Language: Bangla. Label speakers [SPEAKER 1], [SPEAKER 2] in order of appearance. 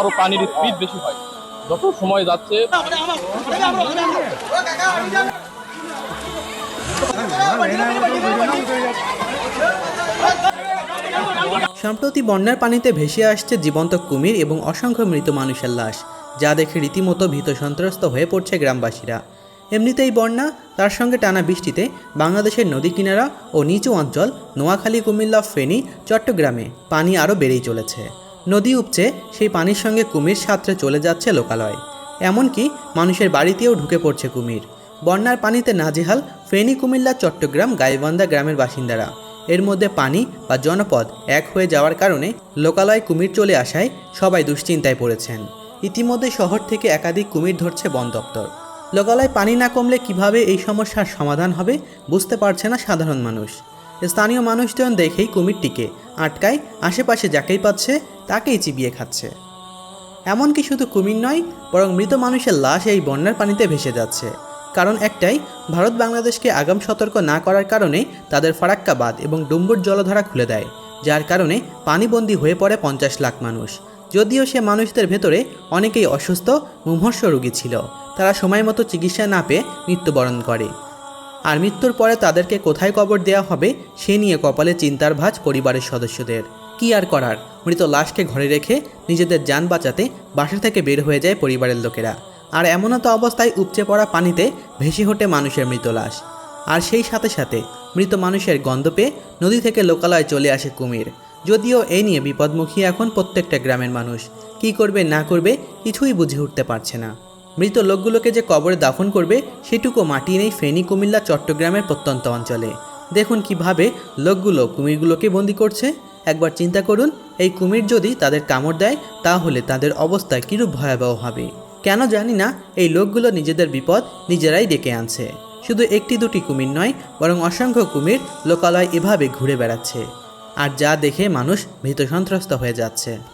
[SPEAKER 1] আরও পানির স্পিড বেশি হয়। যত সময় যাচ্ছে,
[SPEAKER 2] সম্প্রতি বন্যার পানিতে ভেসে আসছে জীবন্ত কুমির এবং অসংখ্য মৃত মানুষের লাশ, যা দেখে রীতিমতো ভীত সন্ত্রস্ত হয়ে পড়ছে গ্রামবাসীরা। এমনিতেই বন্যা, তার সঙ্গে টানা বৃষ্টিতে বাংলাদেশের নদী কিনারা ও নিচু অঞ্চল, নোয়াখালী, কুমিল্লা, ফেনী, চট্টগ্রামে পানি আরও বেড়েই চলেছে। নদী উপচে সেই পানির সঙ্গে কুমির সাঁতরে চলে যাচ্ছে লোকালয়। এমনকি মানুষের বাড়িতেও ঢুকে পড়ছে কুমির। বন্যার পানিতে নাজেহাল ফেনী কুমিল্লা, চট্টগ্রাম, গাইবান্ধা গ্রামের বাসিন্দারা। এর মধ্যে পানি বা জনপদ এক হয়ে যাওয়ার কারণে লোকালয় কুমির চলে আসায় সবাই দুশ্চিন্তায় পড়েছেন। ইতিমধ্যে শহর থেকে একাধিক কুমির ধরছে বন দপ্তর। লোকালয় পানি না কমলে কীভাবে এই সমস্যার সমাধান হবে বুঝতে পারছে না সাধারণ মানুষ। স্থানীয় মানুষজন দেখেই কুমিরটিকে আটকায়, আশেপাশে যাকেই পাচ্ছে, তাকেই চিবিয়ে খাচ্ছে। এমনকি শুধু কুমির নয়, বরং মৃত মানুষের লাশ এই বন্যার পানিতে ভেসে যাচ্ছে। কারণ একটাই, ভারত বাংলাদেশকে আগাম সতর্ক না করার কারণে তাদের ফারাক্কা বাঁধ এবং ডুম্বুর জলধারা খুলে দেয়, যার কারণে পানিবন্দী হয়ে পড়ে পঞ্চাশ লাখ মানুষ। যদিও সে মানুষদের ভেতরে অনেকেই অসুস্থ মুমূর্ষ রোগী ছিল। তারা সময় মতো চিকিৎসা না পেয়ে মৃত্যুবরণ করে। আর মৃত্যুর পরে তাদেরকে কোথায় কবর দেওয়া হবে, সে নিয়ে কপালে চিন্তার ভাঁজ পরিবারের সদস্যদের। কি আর করার? মৃত লাশকে ঘরে রেখে নিজেদের যান বাঁচাতে বাসা থেকে বের হয়ে যায় পরিবারের লোকেরা। আর এমনও তো অবস্থায় উপচে পড়া পানিতে ভেসে ওঠে মানুষের মৃত লাশ। আর সেই সাথে সাথে মৃত মানুষের গন্ধ পেয়ে নদী থেকে লোকালয়ে চলে আসে কুমির। যদিও এই নিয়ে বিপদমুখী এখন প্রত্যেকটা গ্রামের মানুষ। কি করবে না করবে কিছুই বুঝে উঠতে পারছে না। মৃত লোকগুলোকে যে কবরে দাফন করবে, সেটুকু মাটি নেই ফেনী কুমিল্লা চট্টগ্রামের প্রত্যন্ত অঞ্চলে। দেখুন কীভাবে লোকগুলো কুমিরগুলোকে বন্দি করছে। একবার চিন্তা করুন, এই কুমির যদি তাদের কামড় দেয়, তাহলে তাদের অবস্থা কীরূপ ভয়াবহ হবে? কেন জানি না, এই লোকগুলো নিজেদের বিপদ নিজেরাই ডেকে আনছে। শুধু একটি দুটি কুমির নয়, বরং অসংখ্য কুমির লোকালয় এভাবে ঘুরে বেড়াচ্ছে। আর যা দেখে মানুষ ভীত সন্ত্রস্ত হয়ে যাচ্ছে।